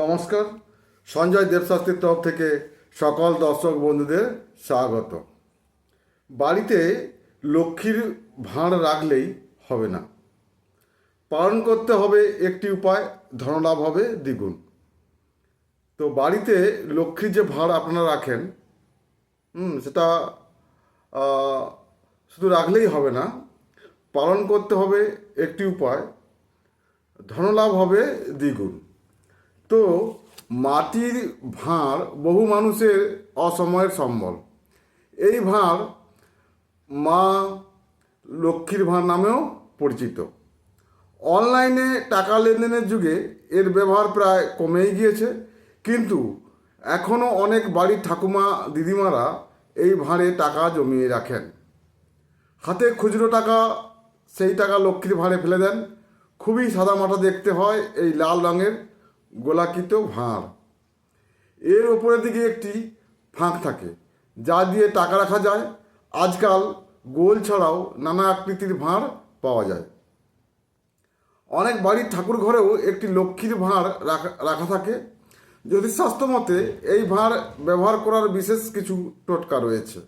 নমস্কার। সঞ্জয় দেবশাস্ত্রীর তরফ থেকে সকল দর্শক বন্ধুদের স্বাগত। বাড়িতে লক্ষ্মীর ভাঁড় রাখলেই হবে না। পালন করতে হবে একটি উপায় ধনলাভ হবে দ্বিগুণ। তো বাড়িতে লক্ষ্মীর যে ভাঁড় আপনারা রাখেন হুম, সেটা শুধু রাখলেই হবে না পালন করতে হবে একটি উপায় ধনলাভ হবে দ্বিগুণ। তো মাটির ভাঁড় বহু মানুষের অসময়ের সম্বল। এই ভাঁড় মা লক্ষ্মীর ভাঁড় নামেও পরিচিত। অনলাইনে টাকা লেনদেনের যুগে এর ব্যবহার প্রায় কমেই গিয়েছে, কিন্তু এখনও অনেক বাড়ির ঠাকুমা, দিদিমারা এই ভাঁড়ে টাকা জমিয়ে রাখেন। হাতে খুচরো টাকা, সেই টাকা লক্ষ্মীর ভাঁড়ে ফেলে দেন। খুবই সাদামাটা দেখতে হয় এই লাল রঙের। গোলাকৃত ভাঁড়। এর ওপরের দিকে একটি ফাঁক থাকে, যা দিয়ে টাকা রাখা যায়। আজকাল গোল ছাড়াও নানা আকৃতির ভাঁড় পাওয়া যায়। অনেক বাড়ির ঠাকুর ঘরেও একটি লক্ষ্মীর ভাঁড় রাখা থাকে। জ্যোতিষশাস্ত্র মতে এই ভাঁড় ব্যবহার করার বিশেষ কিছু টোটকা রয়েছে।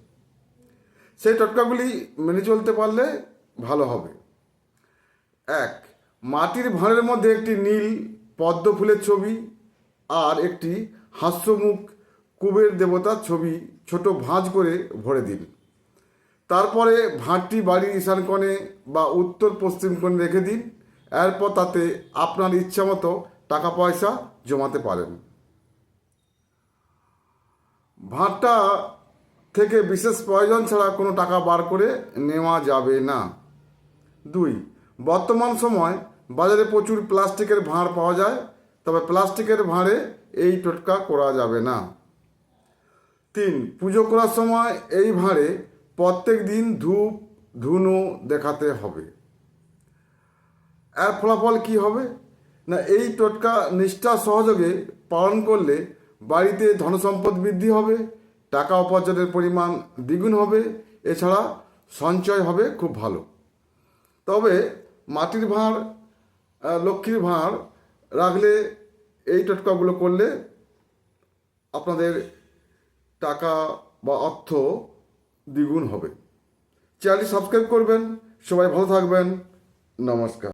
সেই টোটকাগুলি মেনে চলতে পারলে ভালো হবে। এক, মাটির ভাঁড়ের মধ্যে একটি নীল পদ্ম ফুলের ছবি আর একটি হাস্যমুখ কুবের দেবতার ছবি ছোট ভাঁজ করে ভরে দিন। তারপরে ভাঁটটি বাড়ির ঈশান কোণে বা উত্তর পশ্চিম কোণে রেখে দিন। এরপর তাতে আপনার ইচ্ছা মতো টাকা পয়সা জমাতে পারেন। ভাঁটটা থেকে বিশেষ প্রয়োজন ছাড়া কোনো টাকা বার করে নেওয়া যাবে না। দুই, বর্তমান সময় বাজারে প্রচুর প্লাস্টিকের ভাঁড় পাওয়া যায়, তবে প্লাস্টিকের ভাঁড়ে এই টোটকা করা যাবে না। তিন, পুজো করার সময় এই ভাঁড়ে প্রত্যেক দিন ধূপ, ধুনো দেখাতে হবে। এর ফলাফল কি হবে? না, এই টোটকা নিষ্ঠা সহযোগে পালন করলে বাড়িতে ধনসম্পদ বৃদ্ধি হবে, টাকা উপার্জনের পরিমাণ দ্বিগুণ হবে, এছাড়া সঞ্চয় হবে খুব ভালো। তবে মাটির ভাঁড় লক্ষ্মীর ভাঁড় রাখলে এই টোটকাগুলো করলে আপনাদের টাকা বা অর্থ দ্বিগুণ হবে। চ্যানেলটি সাবস্ক্রাইব করবেন। সবাই ভালো থাকবেন। নমস্কার।